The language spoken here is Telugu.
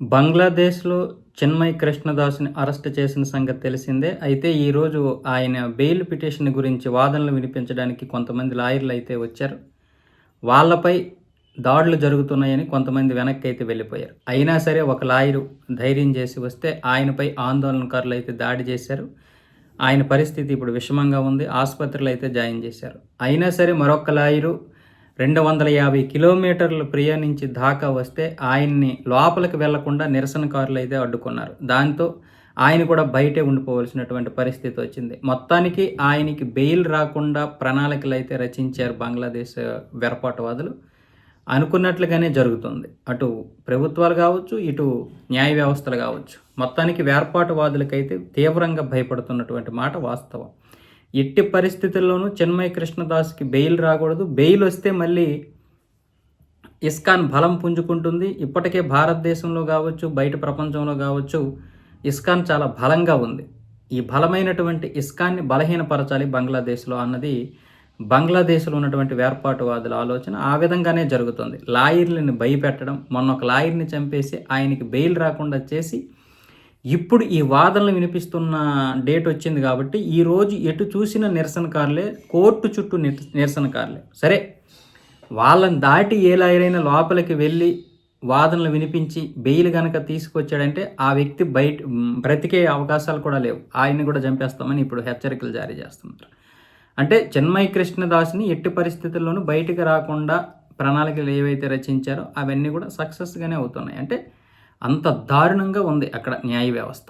బంగ్లాదేశ్లో చిన్మయ్ కృష్ణదాస్ని అరెస్ట్ చేసిన సంగతి తెలిసిందే. అయితే ఈరోజు ఆయన బెయిల్ పిటిషన్ గురించి వాదనలు వినిపించడానికి కొంతమంది లాయర్లు అయితే వచ్చారు. వాళ్ళపై దాడులు జరుగుతున్నాయని కొంతమంది వెనక్కి అయితే వెళ్ళిపోయారు. అయినా సరే ఒక లాయరు ధైర్యం చేసి వస్తే ఆయనపై ఆందోళనకారులు అయితే దాడి చేశారు. ఆయన పరిస్థితి ఇప్పుడు విషమంగా ఉంది. ఆసుపత్రిలో అయితే జాయిన్ చేశారు. అయినా సరే మరొక లాయరు రెండు వందల యాభై కిలోమీటర్లు ప్రయాణించి దాకా వస్తే ఆయన్ని లోపలికి వెళ్ళకుండా నిరసనకారులు అయితే అడ్డుకున్నారు. దాంతో ఆయన కూడా బయటే ఉండిపోవలసినటువంటి పరిస్థితి వచ్చింది. మొత్తానికి ఆయనకి బెయిల్ రాకుండా ప్రణాళికలు అయితే రచించారు బంగ్లాదేశ్ వెరపాటువాదులు. అనుకున్నట్లుగానే జరుగుతుంది. అటు ప్రభుత్వాలు కావచ్చు ఇటు న్యాయ వ్యవస్థలు కావచ్చు. మొత్తానికి వేర్పాటువాదులకైతే తీవ్రంగా భయపడుతున్నటువంటి మాట వాస్తవం. ఎట్టి పరిస్థితుల్లోనూ చిన్మయ కృష్ణదాస్కి బెయిల్ రాకూడదు. బెయిల్ వస్తే మళ్ళీ ఇస్కాన్ బలం పుంజుకుంటుంది. ఇప్పటికే భారతదేశంలో కావచ్చు బయట ప్రపంచంలో కావచ్చు ఇస్కాన్ చాలా బలంగా ఉంది. ఈ బలమైనటువంటి ఇస్కాన్ని బలహీనపరచాలి బంగ్లాదేశ్లో అన్నది బంగ్లాదేశ్లో ఉన్నటువంటి వేర్పాటువాదుల ఆలోచన. ఆ విధంగానే జరుగుతుంది. లాయర్లని భయపెట్టడం మొన్న ఒక లాయర్ని చంపేసి ఆయనకి బెయిల్ రాకుండా చేసి ఇప్పుడు ఈ వాదనలు వినిపిస్తున్న డేట్ వచ్చింది కాబట్టి ఈరోజు ఎటు చూసిన నిరసనకారులే కోర్టు చుట్టూ నిరసనకారులే. సరే వాళ్ళని దాటి ఏ లోపలికి వెళ్ళి వాదనలు వినిపించి బెయిల్ కనుక తీసుకొచ్చాడంటే ఆ వ్యక్తి బయట బ్రతికే అవకాశాలు కూడా లేవు. ఆయన్ని కూడా చంపేస్తామని ఇప్పుడు హెచ్చరికలు జారీ చేస్తున్నారు. అంటే చెన్మయ్ కృష్ణదాస్ని ఎట్టి పరిస్థితుల్లోనూ బయటకు రాకుండా ప్రణాళికలు ఏవైతే రచించారో అవన్నీ కూడా సక్సెస్గానే అవుతున్నాయి. అంటే అంత దారుణంగా ఉంది అక్కడ న్యాయ వ్యవస్థ.